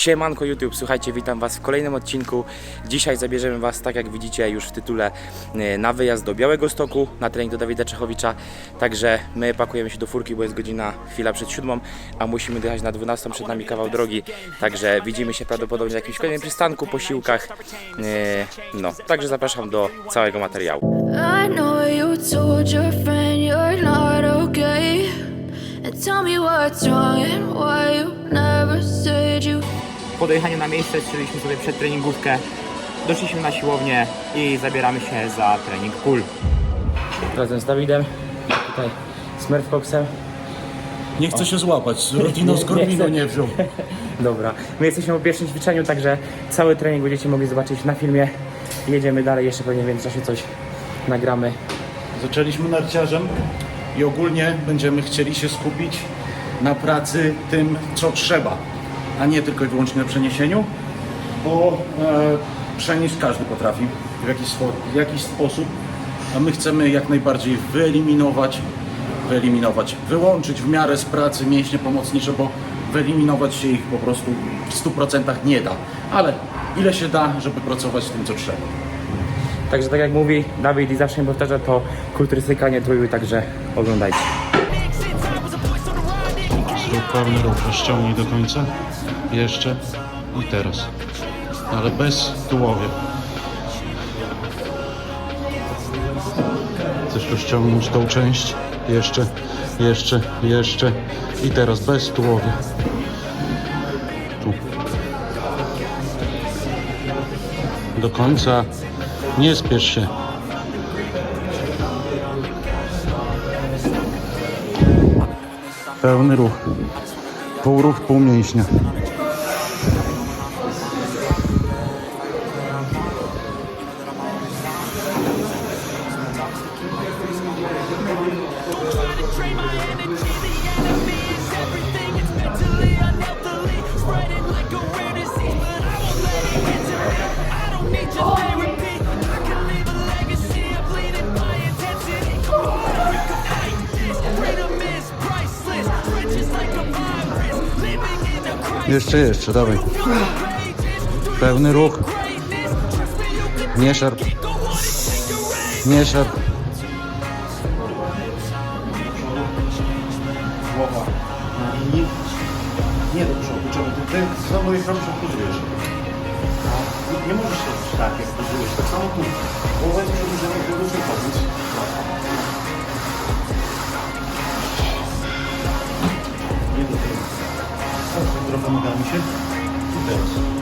Siemanko YouTube, słuchajcie, witam Was w kolejnym odcinku. Dzisiaj zabierzemy Was, tak jak widzicie już w tytule, e, na wyjazd do Białego Stoku, na trening do Dawida Czechowicza. Także my pakujemy się do furki, bo jest godzina, chwila przed siódmą, a musimy dojechać na 12, przed nami kawał drogi. Także widzimy się prawdopodobnie na jakimś kolejnym przystanku, posiłkach. E, No, także zapraszam do całego materiału. Tell me what's wrong and why you never said you. Po dojechaniu na miejsce strzeliśmy sobie przedtreningówkę, doszliśmy na siłownię i zabieramy się za trening pull. Razem z Dawidem, tutaj Smurf Coxem. Nie chcę się złapać, Rodino z nie Cormino chcę. nie wziął. Dobra, my jesteśmy po pierwszym ćwiczeniu, także cały trening będziecie mogli zobaczyć na filmie. Jedziemy dalej, jeszcze pewnie w międzyczasie coś nagramy. Zaczęliśmy narciarzem i ogólnie będziemy chcieli się skupić na pracy tym, co trzeba, a nie tylko i wyłącznie na przeniesieniu, bo e, przenieść każdy potrafi w jakiś, w jakiś sposób, a my chcemy jak najbardziej wyeliminować, wyeliminować, wyłączyć w miarę z pracy mięśnie pomocnicze, bo wyeliminować się ich po prostu w 100% nie da, ale ile się da, żeby pracować z tym, co trzeba. Także tak jak mówi Dawid i zawsze mi powtarza, to kulturystyka nie także oglądajcie. Pełny ruch, rozciągnij do końca. Jeszcze i teraz. Ale bez tułowie. Chcesz rozciągnąć tą część? Jeszcze, jeszcze, jeszcze. I teraz bez tułowie. Tu. Do końca. Nie spiesz się. Pełny ruch. Pół ruch, pół Jeszcze, jeszcze, dawaj. Pełny ruch. Nie szarp. Nie szarp. Głowa linii. Nie do przodu. Czemu? Ty, ty znowu jak robisz, odpuzujesz. Nie możesz się tak, jak odpuzujesz. Tak samo tu. Głowa jest przedłużona, głowa jest podnieść. Trochę nogami się.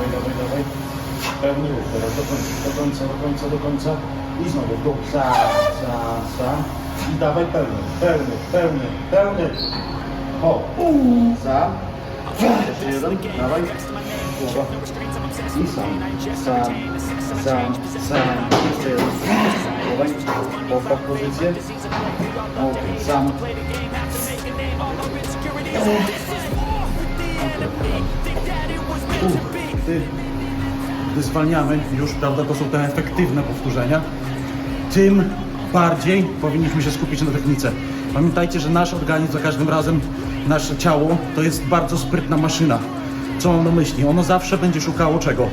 Dawaj, dawaj, dawaj. Pełny ruch. Teraz do końca, do końca, do końca, do końca. I znowu w dół. Za, za. I dawaj pełny, pełny, pełny, pełny. O. Za. Jeszcze jeden. Dawaj. Głowa. I sam. Sam. Sam. Sam. Jeszcze jeden. Dawaj. Głowa w pozycję. O. Sam. Uch, ty, gdy zwalniamy już, prawda, to są te efektywne powtórzenia, tym bardziej powinniśmy się skupić na technice. Pamiętajcie, że nasz organizm za każdym razem, nasze ciało to jest bardzo sprytna maszyna. Co na myśli? Ono zawsze będzie szukało czego?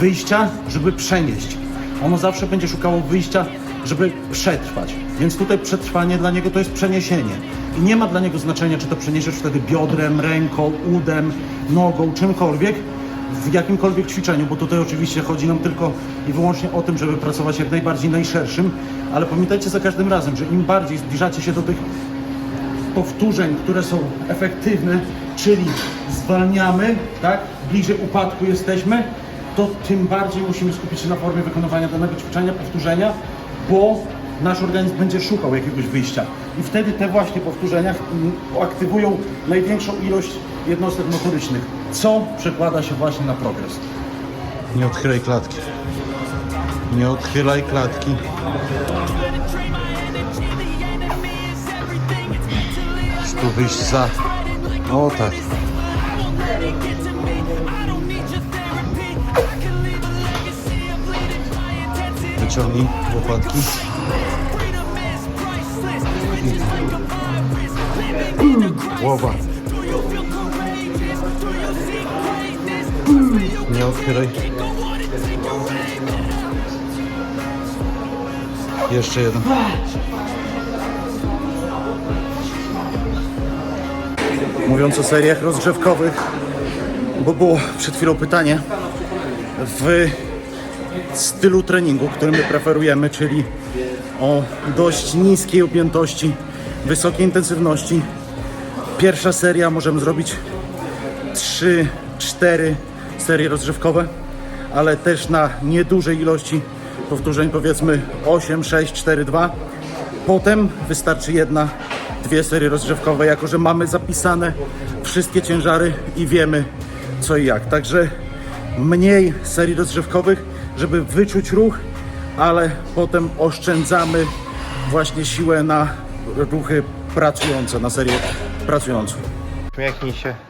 Wyjścia, żeby przenieść. Ono zawsze będzie szukało wyjścia, żeby przetrwać. Więc tutaj przetrwanie dla niego to jest przeniesienie. I nie ma dla niego znaczenia, czy to przeniesiesz wtedy biodrem, ręką, udem, nogą, czymkolwiek, w jakimkolwiek ćwiczeniu, bo tutaj oczywiście chodzi nam tylko i wyłącznie o tym, żeby pracować jak najbardziej najszerszym, ale pamiętajcie za każdym razem, że im bardziej zbliżacie się do tych powtórzeń, które są efektywne, czyli zwalniamy, tak, bliżej upadku jesteśmy, to tym bardziej musimy skupić się na formie wykonywania danego ćwiczenia, powtórzenia, bo nasz organizm będzie szukał jakiegoś wyjścia. I wtedy te właśnie powtórzenia mm, aktywują największą ilość jednostek motorycznych, co przekłada się właśnie na progres. Nie odchylaj klatki. Nie odchylaj klatki. Tu wyjść za. O tak. Wyciągnij łopatki. Głowa. Nie otwieraj. Jeszcze jeden. Mówiąc o seriach rozgrzewkowych, bo było przed chwilą pytanie, w stylu treningu, który my preferujemy, czyli o dość niskiej objętości, wysokiej intensywności. Pierwsza seria możemy zrobić 3-4 serie rozgrzewkowe, ale też na niedużej ilości powtórzeń, powiedzmy 8, 6, 4, 2. Potem wystarczy jedna, dwie serie rozgrzewkowe, jako że mamy zapisane wszystkie ciężary i wiemy co i jak. Także mniej serii rozgrzewkowych, żeby wyczuć ruch, ale potem oszczędzamy właśnie siłę na ruchy pracujące, na serię pracującą. Uśmiechnij się.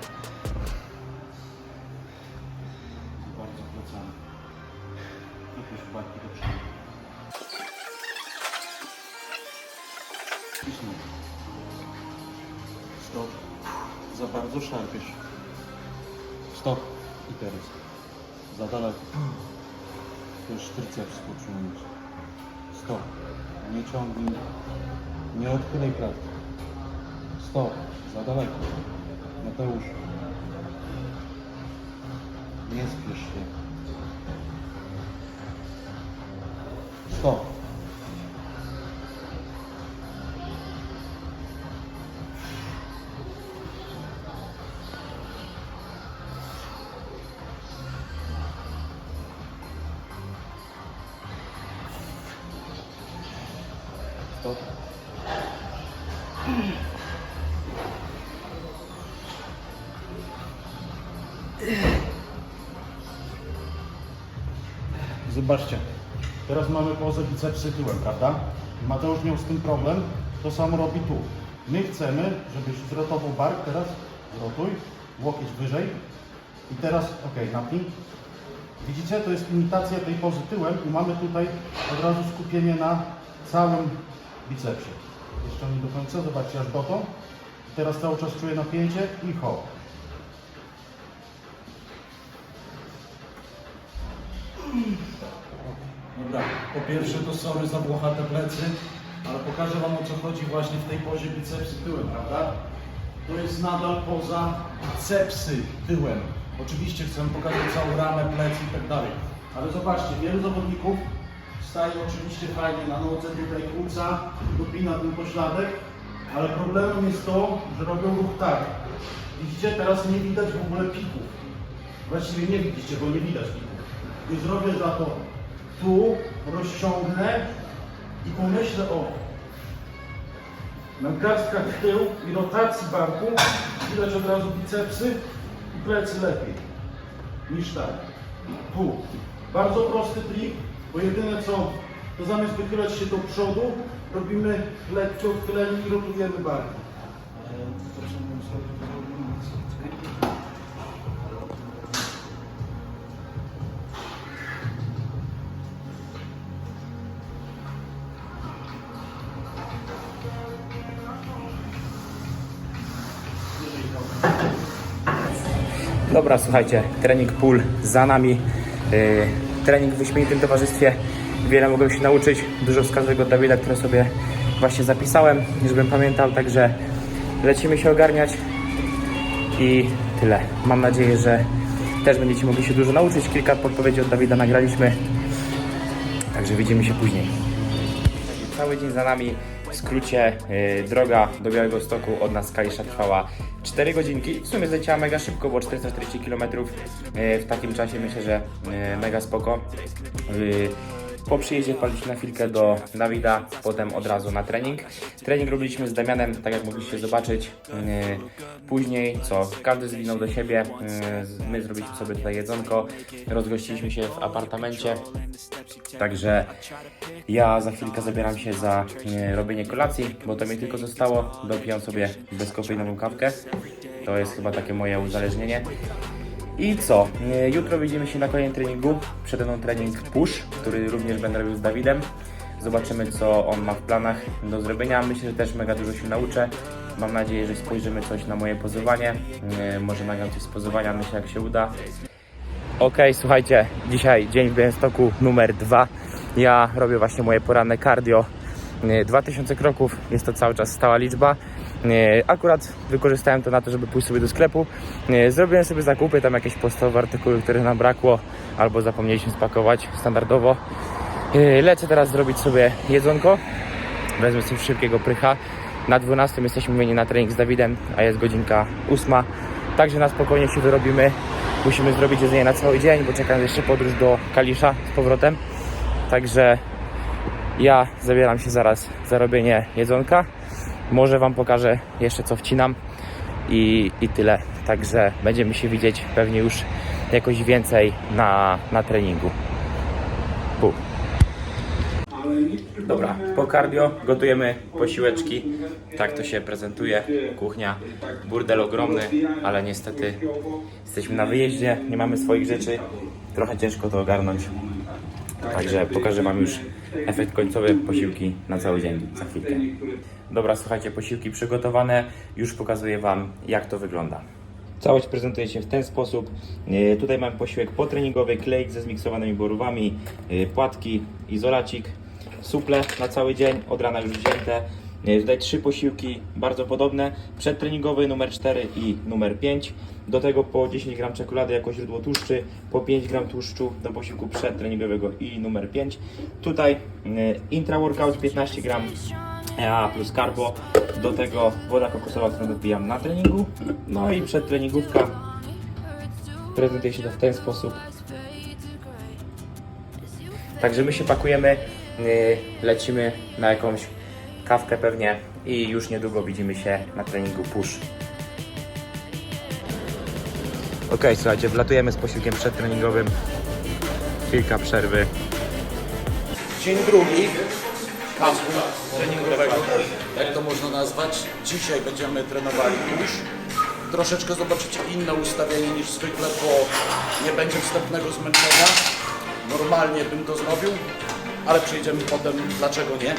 Stop. Stop. Zobaczcie, teraz mamy pozę bicepsy tyłem, prawda? Mateusz miał z tym problem, to samo robi tu. My chcemy, żebyś zrotował bark, teraz zrotuj, łokieć wyżej i teraz, ok, napnij. Widzicie, to jest imitacja tej pozy tyłem i mamy tutaj od razu skupienie na całym bicepsie. Jeszcze nie do końca, zobaczcie, aż dotąd. Teraz cały czas czuję napięcie i hop. Po pierwsze to sorry za włochate plecy, ale pokażę Wam o co chodzi właśnie w tej pozie bicepsy tyłem, prawda? To jest nadal poza bicepsy tyłem. Oczywiście chcę pokazać całą ramę, plecy i tak dalej. Ale zobaczcie, wielu zawodników staje oczywiście fajnie na nodze, tutaj kłóca, dopina ten pośladek, ale problemem jest to, że robią ruch tak. Widzicie, teraz nie widać w ogóle pików. Właściwie nie widzicie, bo nie widać pików. I zrobię za to tu, rozciągnę i pomyślę o nadgarstkach w tył i rotacji barku widać od razu bicepsy i plecy lepiej niż tak. Tu. Bardzo prosty trik, bo jedyne co, to zamiast wychylać się do przodu, robimy lekkie odchylenie i rotujemy barki. Dobra, słuchajcie, trening pull za nami. Yy, trening w wyśmienitym towarzystwie. Wiele mogłem się nauczyć. Dużo z każdego Dawida, które sobie właśnie zapisałem, żebym pamiętał. Także lecimy się ogarniać i tyle. Mam nadzieję, że też będziecie mogli się dużo nauczyć. Kilka podpowiedzi od Dawida nagraliśmy. Także widzimy się później. Cały dzień za nami. W skrócie y, droga do Białego Stoku od nas Kalisza trwała 4 godzinki. W sumie zleciała mega szybko, bo 440 km y, w takim czasie myślę, że y, mega spoko. Y, Po przyjeździe wpadliśmy na chwilkę do Dawida, potem od razu na trening. Trening robiliśmy z Damianem, tak jak mogliście zobaczyć. Yy, Później co, każdy zwinął do siebie, yy, my zrobiliśmy sobie tutaj jedzonko, rozgościliśmy się w apartamencie. Także ja za chwilkę zabieram się za e, robienie kolacji, bo to mi tylko zostało. Dopijam sobie bezkofeinową kawkę. To jest chyba takie moje uzależnienie. I co? E, Jutro widzimy się na kolejnym treningu. Przede mną trening push, który również będę robił z Dawidem. Zobaczymy, co on ma w planach do zrobienia. Myślę, że też mega dużo się nauczę. Mam nadzieję, że spojrzymy coś na moje pozowanie. E, Może nagram coś z pozowania, myślę, jak się uda. Okej, słuchajcie, dzisiaj dzień w Białymstoku numer dwa. Ja robię właśnie moje poranne cardio. Nie, 2000 kroków, jest to cały czas stała liczba. Nie, Akurat wykorzystałem to na to, żeby pójść sobie do sklepu. Nie, Zrobiłem sobie zakupy, tam jakieś podstawowe artykuły, których nam brakło, albo zapomnieliśmy spakować standardowo. E, Lecę teraz zrobić sobie jedzonko. Wezmę sobie szybkiego prycha. Na 12 jesteśmy umówieni na trening z Dawidem, a jest godzinka 8. Także na spokojnie się wyrobimy. Musimy zrobić jedzenie na cały dzień, bo czeka nas jeszcze podróż do Kalisza z powrotem. Także ja zabieram się zaraz za robienie jedzonka. Może Wam pokażę jeszcze co wcinam i, i tyle. Także będziemy się widzieć pewnie już jakoś więcej na, na treningu. Pu. Dobra, po cardio gotujemy posiłeczki. Tak to się prezentuje. Kuchnia, burdel ogromny, ale niestety jesteśmy na wyjeździe, nie mamy swoich rzeczy. Trochę ciężko to ogarnąć. Także pokażę Wam już efekt końcowy posiłki na cały dzień za chwilkę. Dobra, słuchajcie, posiłki przygotowane. Już pokazuję Wam, jak to wygląda. Całość prezentuje się w ten sposób. E, Tutaj mam posiłek potreningowy, klejk ze zmiksowanymi borówami, e, płatki, izolacik, suple na cały dzień, od rana już wzięte. E, Tutaj trzy posiłki bardzo podobne. Przedtreningowy numer 4 i numer 5. Do tego po 10 gram czekolady jako źródło tłuszczy, po 5 gram tłuszczu do posiłku przedtreningowego i numer 5. Tutaj e, intra-workout 15 gram EA plus carbo, do tego woda kokosowa, którą wypijam na treningu, no i przedtreningówka prezentuje się to w ten sposób. Także my się pakujemy, yy, lecimy na jakąś kawkę pewnie i już niedługo widzimy się na treningu push. Ok, słuchajcie, wlatujemy z posiłkiem przedtreningowym. Chwilka przerwy. Dzień drugi pasku treningowego, jak to można nazwać. Dzisiaj będziemy trenowali push. Troszeczkę zobaczycie inne ustawienie niż zwykle, bo nie będzie wstępnego zmęczenia. Normalnie bym to zrobił, ale przejdziemy potem dlaczego nie.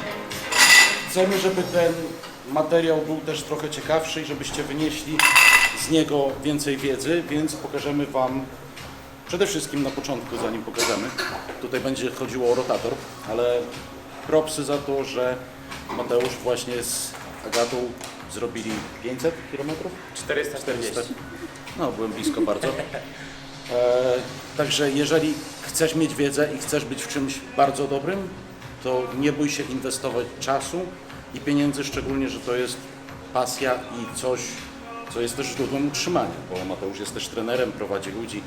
Chcemy, żeby ten materiał był też trochę ciekawszy i żebyście wynieśli z niego więcej wiedzy, więc pokażemy Wam Przede wszystkim na początku, zanim pokażemy, tutaj będzie chodziło o rotator, ale propsy za to, że Mateusz właśnie z Agatą zrobili 500 km? 440. No, byłem blisko bardzo. E, także jeżeli chcesz mieć wiedzę i chcesz być w czymś bardzo dobrym, to nie bój się inwestować czasu i pieniędzy, szczególnie, że to jest pasja i coś, co jest też źródłem utrzymania, bo Mateusz jest też trenerem, prowadzi ludzi.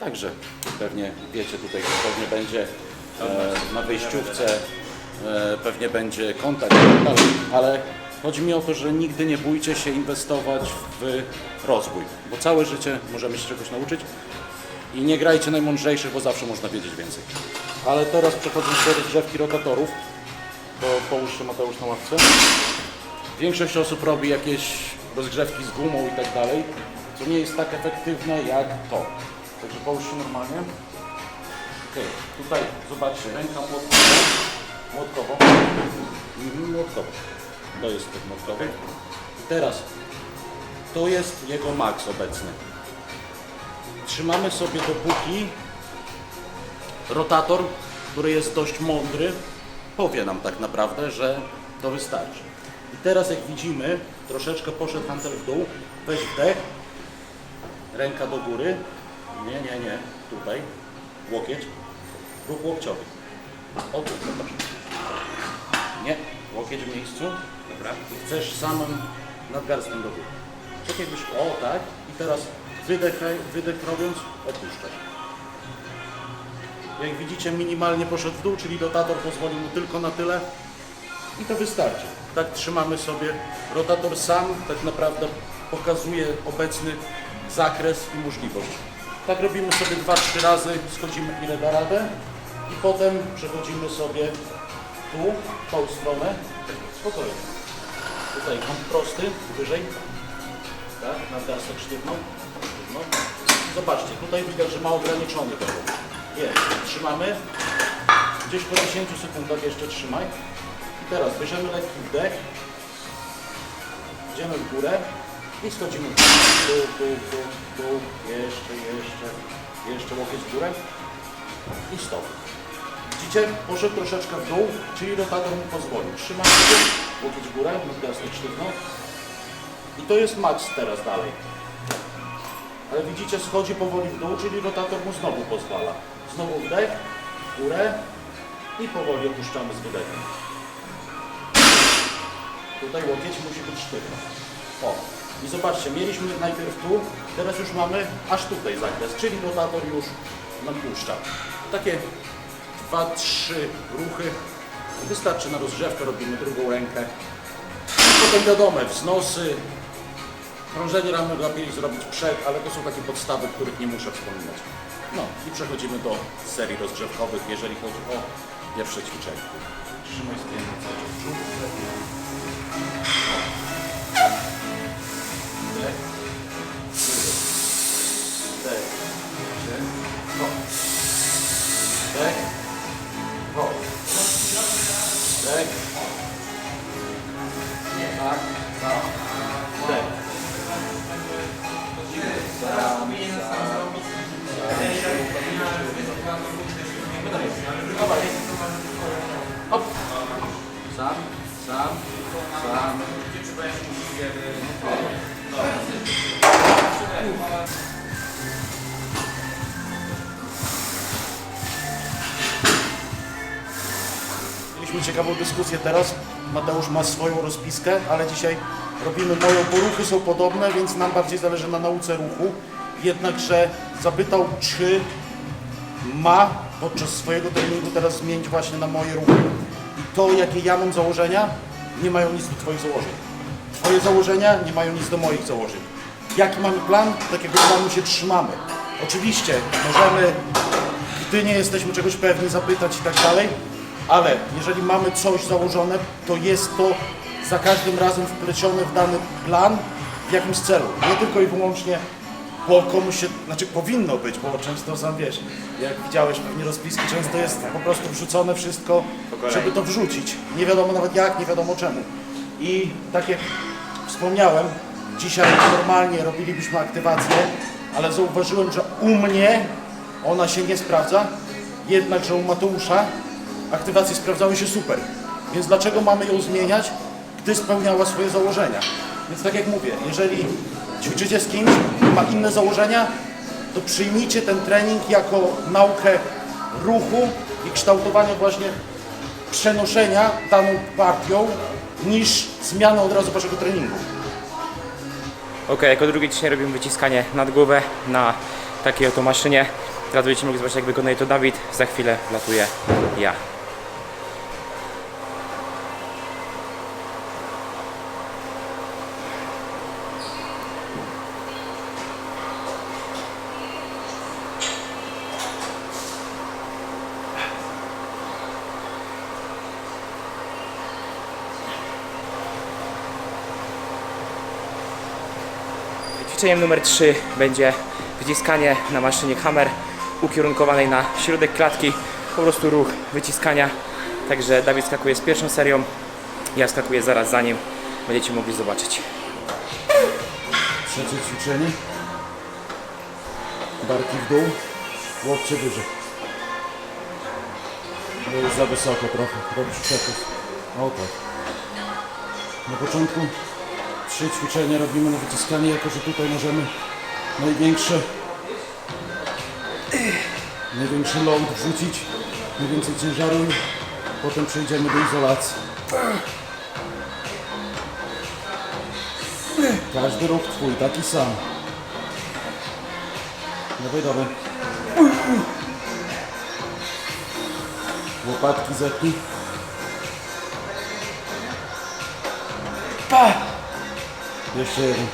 Także pewnie wiecie tutaj, pewnie będzie e, na wyjściówce, e, pewnie będzie kontakt, tak ale chodzi mi o to, że nigdy nie bójcie się inwestować w rozwój, bo całe życie możemy się czegoś nauczyć i nie grajcie najmądrzejszych, bo zawsze można wiedzieć więcej. Ale teraz przechodząc do rozgrzewki rotatorów, to połóż się Mateusz na ławce. Większość osób robi jakieś rozgrzewki z gumą i tak dalej, co nie jest tak efektywne jak to. Także połóż się normalnie. Okej, tutaj zobaczcie, ręka młotkowa. Młotkowo. Mhm, młotkowo. To jest ten młotkowy. I teraz, to jest jego maks obecny. Trzymamy sobie dopóki rotator, który jest dość mądry, powie nam tak naprawdę, że to wystarczy. I teraz jak widzimy, troszeczkę poszedł hantel w dół, weź wdech, ręka do góry, nie, nie, nie, tutaj, łokieć, ruch łokciowy. O tu. Nie, łokieć w miejscu, dobra, i chcesz samym nadgarstkiem do góry. Czekaj, o tak, i teraz wydech, wydech robiąc, opuszczaj. Jak widzicie, minimalnie poszedł w dół, czyli rotator pozwolił mu tylko na tyle. I to wystarczy. Tak trzymamy sobie. Rotator sam tak naprawdę pokazuje obecny zakres i możliwość. Tak robimy sobie 2-3 razy, schodzimy ile da radę i potem przechodzimy sobie tu, tą stronę, spokojnie. Tutaj kąt prosty, wyżej, tak, nadgarstek sztywno, sztywno. Zobaczcie, tutaj widać, że ma ograniczony ruch. Jest, trzymamy, gdzieś po 10 sekundach jeszcze trzymaj. Teraz bierzemy lekki wdech, idziemy w górę i schodzimy w dół, dół, dół, jeszcze, jeszcze, jeszcze łokieć w górę i stop. Widzicie, poszedł troszeczkę w dół, czyli rotator mu pozwolił. Trzymamy się, łokieć w górę, nadgarstek sztywno. I to jest max teraz dalej. Ale widzicie, schodzi powoli w dół, czyli rotator mu znowu pozwala. Znowu wdech, górę i powoli opuszczamy z wydechem. Tutaj łokieć musi być sztywno. O, i zobaczcie, mieliśmy najpierw tu, teraz już mamy aż tutaj zakres, czyli rotator już nam puszcza. Takie dwa, trzy ruchy. Wystarczy na rozgrzewkę, robimy drugą rękę. Potem wiadomo, wznosy, krążenie ramy lepiej zrobić przed, ale to są takie podstawy, których nie muszę wspominać. No i przechodzimy do serii rozgrzewkowych, jeżeli chodzi o pierwsze ćwiczenie. Trzymaj spięty cały czas Hop. Sam, sam, sam. Mieliśmy ciekawą dyskusję teraz. Mateusz ma swoją rozpiskę, ale dzisiaj robimy moją, bo ruchy są podobne, więc nam bardziej zależy na nauce ruchu. Jednakże zapytał, czy ma podczas swojego treningu teraz zmienić właśnie na moje ruchy. To, jakie ja mam założenia, nie mają nic do Twoich założeń. Twoje założenia nie mają nic do moich założeń. Jaki mamy plan, takiego planu się trzymamy. Oczywiście możemy, gdy nie jesteśmy czegoś pewni, zapytać i tak dalej, ale jeżeli mamy coś założone, to jest to za każdym razem wplecione w dany plan w jakimś celu. Nie tylko i wyłącznie bo komuś się, znaczy powinno być, bo często sam wiesz, jak widziałeś pewnie rozpiski, często jest po prostu wrzucone wszystko, żeby to wrzucić. Nie wiadomo nawet jak, nie wiadomo czemu. I tak jak wspomniałem, dzisiaj normalnie robilibyśmy aktywację, ale zauważyłem, że u mnie ona się nie sprawdza, jednakże u Mateusza aktywacje sprawdzały się super. Więc dlaczego mamy ją zmieniać, gdy spełniała swoje założenia? Więc tak jak mówię, jeżeli ćwiczycie z kimś, ma inne założenia, to przyjmijcie ten trening jako naukę ruchu i kształtowania właśnie przenoszenia daną partią niż zmianę od razu waszego treningu. Ok, jako drugie dzisiaj robimy wyciskanie nad głowę na takiej oto maszynie. Teraz będziecie mogli zobaczyć jak wykonuje to Dawid. Za chwilę latuję ja. Ćwiczeniem numer 3 będzie wyciskanie na maszynie Hammer ukierunkowanej na środek klatki. Po prostu ruch wyciskania. Także Dawid skakuje z pierwszą serią. Ja skakuję zaraz za nim. Będziecie mogli zobaczyć. Trzecie ćwiczenie. Barki w dół, łokcie wyżej. To jest za wysoko trochę, robisz przepis. O tak. Na początku trzy ćwiczenia robimy na wyciskanie, jako że tutaj możemy największe największy load wrzucić, najwięcej ciężaru potem przejdziemy do izolacji. Każdy ruch twój, taki sam. Dawaj, dawaj. Łopatki zepnij. Jeszcze jeden.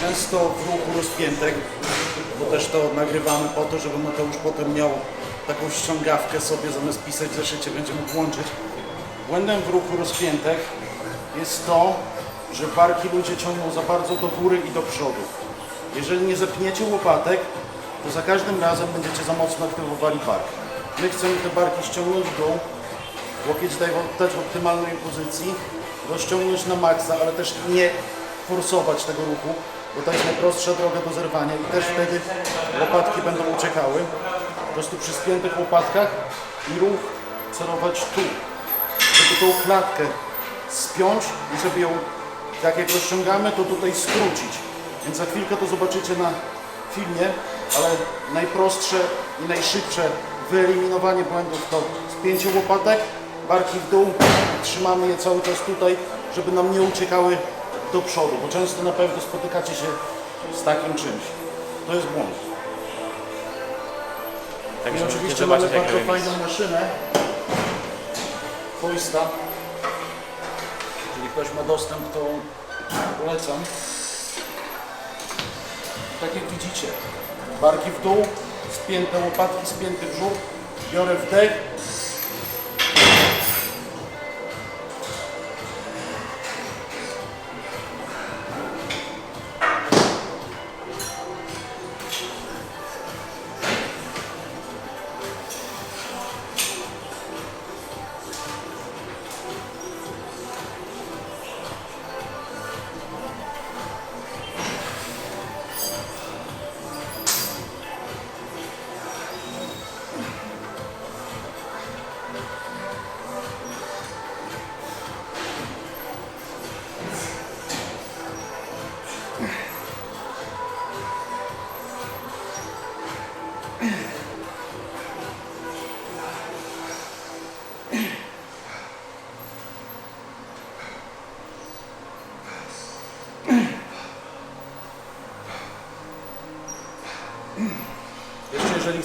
Często w ruchu rozpiętek, bo też to nagrywamy po to, żeby Mateusz potem miał taką ściągawkę sobie, zamiast pisać zeszycie, będzie mógł włączyć. Błędem w ruchu rozpiętek jest to, że barki ludzie ciągną za bardzo do góry i do przodu. Jeżeli nie zepniecie łopatek, to za każdym razem będziecie za mocno aktywowali bark. My chcemy te barki ściągnąć w dół, łokieć daj też w optymalnej pozycji, rozciągnąć na maksa, ale też nie forsować tego ruchu, bo to jest najprostsza droga do zerwania i też wtedy łopatki będą uciekały. Po prostu przy spiętych łopatkach i ruch celować tu, żeby tą klatkę spiąć i żeby ją, tak jak rozciągamy, to tutaj skrócić. Więc za chwilkę to zobaczycie na filmie, ale najprostsze i najszybsze wyeliminowanie błędów to spięcie łopatek, barki w dół, trzymamy je cały czas tutaj, żeby nam nie uciekały do przodu, bo często na pewno spotykacie się z takim czymś. To jest błąd. I Także oczywiście mamy jak bardzo fajną maszynę. Foista. Jeżeli ktoś ma dostęp, to polecam. Tak jak widzicie, barki w dół, spięte łopatki, spięty brzuch. Biorę wdech.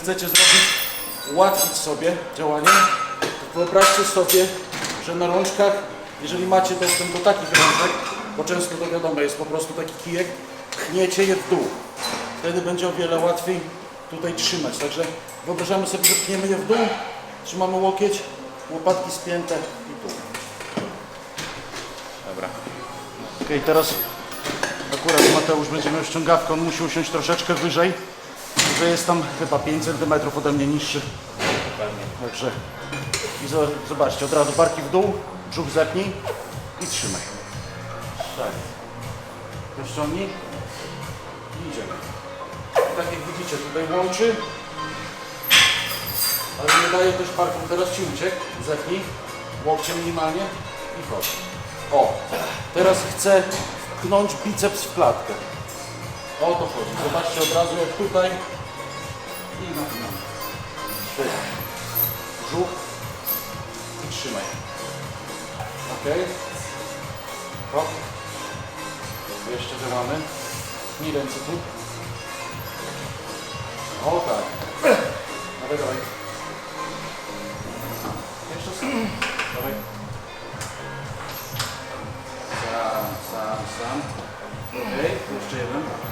Chcecie zrobić, ułatwić sobie działanie, wyobraźcie sobie, że na rączkach, jeżeli macie dostęp do takich rączek, bo często to wiadomo jest po prostu taki kijek, pchniecie je w dół. Wtedy będzie o wiele łatwiej tutaj trzymać. Także wyobrażamy sobie, że pchniemy je w dół, trzymamy łokieć, łopatki spięte i tu. Dobra. Okej, teraz akurat Mateusz będzie miał ściągawkę, on musi usiąść troszeczkę wyżej, że jest tam chyba 5 cm ode mnie niższy. Także i zo- zobaczcie, od razu barki w dół, brzuch zepnij i trzymaj. Tak. Rozciągnij i idziemy. Tak jak widzicie, tutaj łączy, ale nie daje też barkom teraz ci uciek. Zepnij, łokcie minimalnie i chodź. O, teraz chcę wpchnąć biceps w klatkę. O to chodzi. Zobaczcie od razu jak tutaj i napinamy. Świetnie. Brzuch i trzymaj. Ok. Hop. Jeszcze działamy. Tnij ręce tu. O tak. Dawaj, dawaj. Jeszcze sam. Dawaj. Sam, sam, sam. Okej, jeszcze jeden.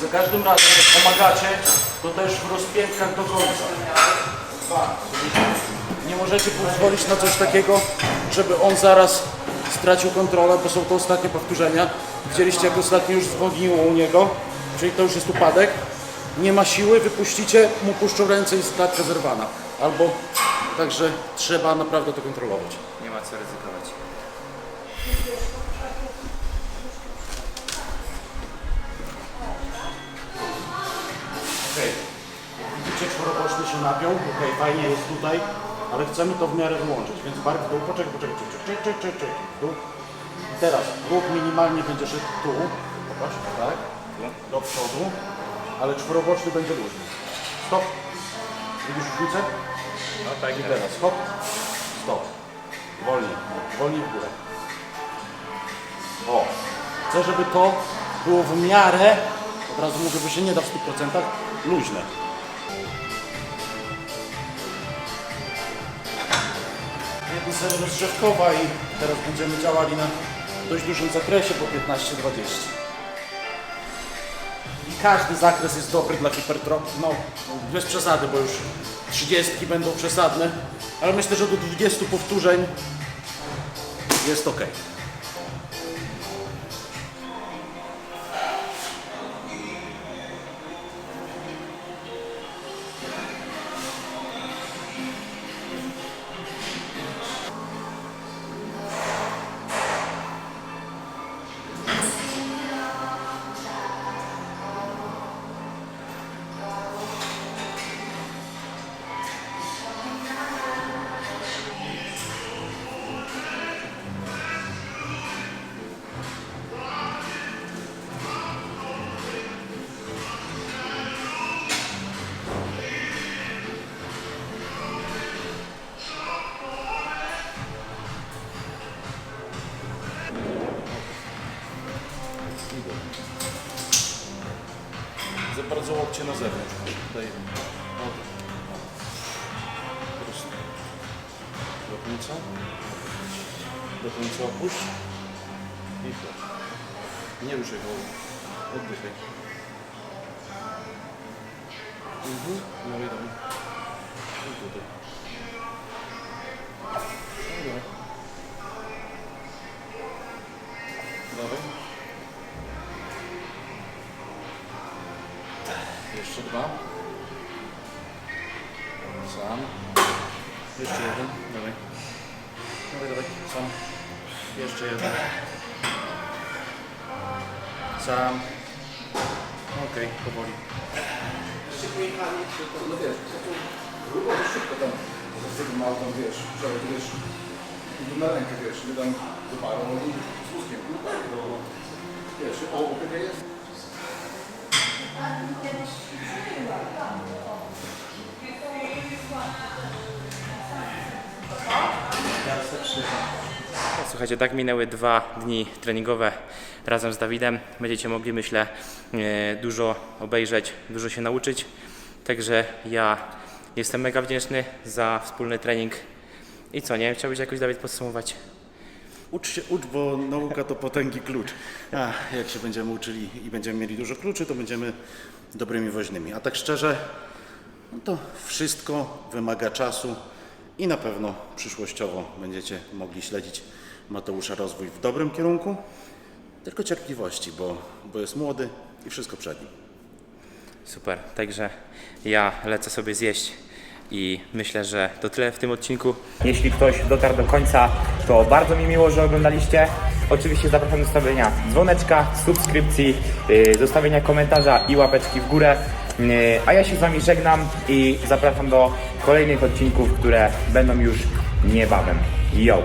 Za każdym razem jak pomagacie, to też w rozpiętkach do końca. Nie możecie pozwolić na coś takiego, żeby on zaraz stracił kontrolę, bo są to ostatnie powtórzenia. Widzieliście jak ostatnio już zwolniło u niego, czyli to już jest upadek. Nie ma siły, wypuścicie, mu puszczą ręce i jest klatka zerwana. Albo, także trzeba naprawdę to kontrolować. Nie ma co ryzykować. Się napiął. Okej, fajnie jest tutaj, ale chcemy to w miarę wyłączyć, więc bark w dół. Poczekaj, poczekaj, czek, czek, czek, czek, czek, w dół. I teraz ruch minimalnie będzie szedł tu. Popatrz, tak. do przodu, ale czworoboczny będzie luźny. Stop. Widzisz różnicę? No tak, I teraz hop, stop. Wolniej, wolniej w górę. O, chcę, żeby to było w miarę, od razu mówię, bo się nie da w 100%, luźne. Rozgrzewkowa i teraz będziemy działali na dość dużym zakresie po 15-20. I każdy zakres jest dobry dla hipertrofii. No, bez przesady, bo już 30 będą przesadne, ale myślę, że do 20 powtórzeń jest ok. Końca opuść. I to. Nie ruszaj głowy. Oddychaj. Mhm. No i dawaj. I tutaj. Dawaj. Jeszcze dwa. Sam. Jeszcze jeden. Dawaj. Dawaj, dawaj. Sam. Jeszcze jeden. Sam. Okej, powoli. No wiesz, grubo to szybko tam z tym autem, wiesz, wczoraj, wiesz, na rękę, wiesz, nie dam do paru, i z wózkiem, no tak, wiesz, o, opiekę jest. Słuchajcie, tak minęły dwa dni treningowe razem z Dawidem. Będziecie mogli, myślę, e, dużo obejrzeć, dużo się nauczyć. Także ja jestem mega wdzięczny za wspólny trening. I co, nie? Chciałbyś jakoś, Dawid, podsumować? Ucz się, ucz, bo nauka to potęgi klucz. A jak się będziemy uczyli i będziemy mieli dużo kluczy, to będziemy dobrymi woźnymi. A tak szczerze, no to wszystko wymaga czasu i na pewno przyszłościowo będziecie mogli śledzić Mateusza rozwój w dobrym kierunku. Tylko cierpliwości, bo, bo jest młody i wszystko przed nim. Super, także ja lecę sobie zjeść i myślę, że to tyle w tym odcinku. Jeśli ktoś dotarł do końca, to bardzo mi miło, że oglądaliście. Oczywiście zapraszam do zostawienia dzwoneczka, subskrypcji, yy, zostawienia komentarza i łapeczki w górę. Yy, A ja się z Wami żegnam i zapraszam do kolejnych odcinków, które będą już niebawem. Yo!